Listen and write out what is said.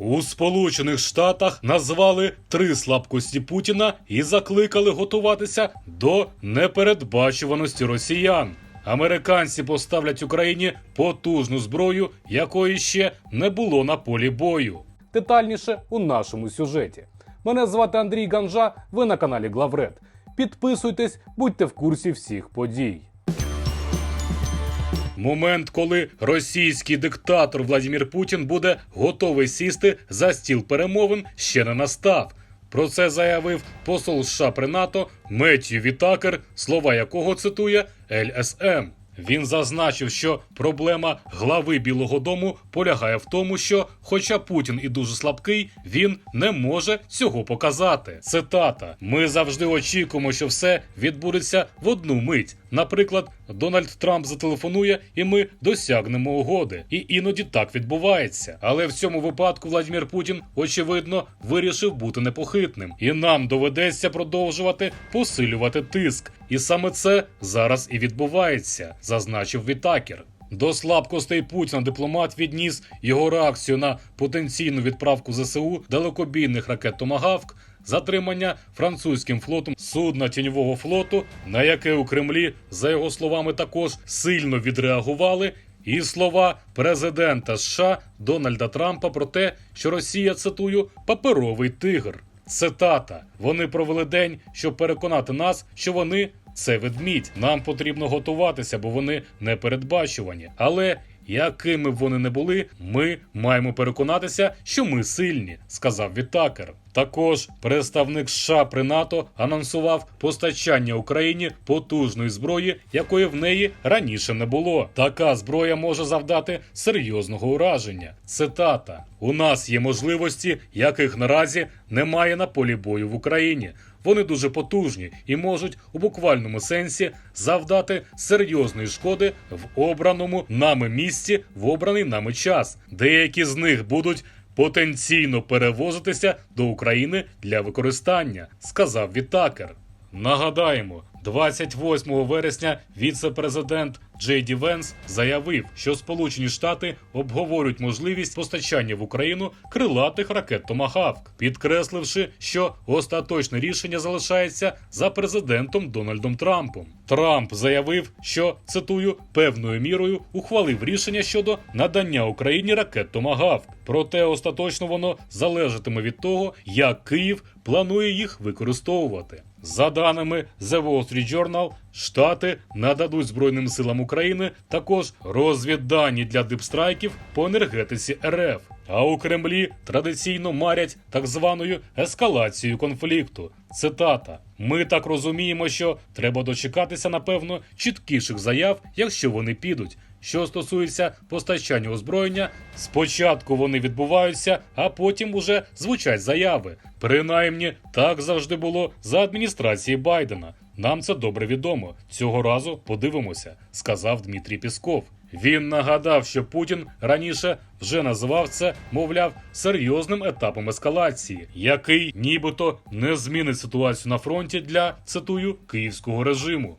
У Сполучених Штатах назвали три слабкості Путіна і закликали готуватися до непередбачуваності росіян. Американці поставлять Україні потужну зброю, якої ще не було на полі бою. Детальніше у нашому сюжеті. Мене звати Андрій Ганжа. Ви на каналі Главред. Підписуйтесь, будьте в курсі всіх подій. Момент, коли російський диктатор Владимир Путін буде готовий сісти за стіл перемовин, ще не настав. Про це заявив посол США при НАТО Меттью Вітакер, слова якого цитує ЛСМ. Він зазначив, що проблема глави Білого Дому полягає в тому, що, хоча Путін і дуже слабкий, він не може цього показати. Цитата: Ми завжди очікуємо, що все відбудеться в одну мить. Наприклад, Дональд Трамп зателефонує, і ми досягнемо угоди. І іноді так відбувається. Але в цьому випадку Владимир Путін, очевидно, вирішив бути непохитним, і нам доведеться продовжувати посилювати тиск. І саме це зараз і відбувається, зазначив Вітакер. До слабкостей Путіна дипломат відніс його реакцію на потенційну відправку ЗСУ далекобійних ракет Томагавк, затримання французьким флотом судна тіньового флоту, на яке у Кремлі, за його словами, також сильно відреагували. І слова президента США Дональда Трампа про те, що Росія цитую паперовий тигр. Цитата: вони провели день, щоб переконати нас, що вони це ведмідь. Нам потрібно готуватися, бо вони непередбачувані. Але якими б вони не були, ми маємо переконатися, що ми сильні, сказав Вітакер. Також представник США при НАТО анонсував постачання Україні потужної зброї, якої в неї раніше не було. Така зброя може завдати серйозного ураження. Цитата: у нас є можливості, яких наразі немає на полі бою в Україні. Вони дуже потужні і можуть у буквальному сенсі завдати серйозної шкоди в обраному нами місці в обраний нами час. Деякі з них будуть потенційно перевозитися до України для використання, сказав Вітакер. Нагадаємо, 28 вересня віце-президент Джей Ді Венс заявив, що Сполучені Штати обговорюють можливість постачання в Україну крилатих ракет Томагавк, підкресливши, що остаточне рішення залишається за президентом Дональдом Трампом. Трамп заявив, що цитую певною мірою ухвалив рішення щодо надання Україні ракет Томагавк. Проте остаточно воно залежатиме від того, як Київ планує їх використовувати. За даними The Wall Street Journal, Штати нададуть Збройним силам України також розвіддані для дипстрайків по енергетиці РФ. А у Кремлі традиційно марять так званою ескалацією конфлікту. Цитата: Ми так розуміємо, що треба дочекатися, напевно, чіткіших заяв, якщо вони підуть. Що стосується постачання озброєння, спочатку вони відбуваються, а потім уже звучать заяви. Принаймні, так завжди було за адміністрації Байдена. Нам це добре відомо. Цього разу подивимося, сказав Дмитрій Пісков. Він нагадав, що Путін раніше вже називав це, мовляв, серйозним етапом ескалації, який нібито не змінить ситуацію на фронті для цитую київського режиму.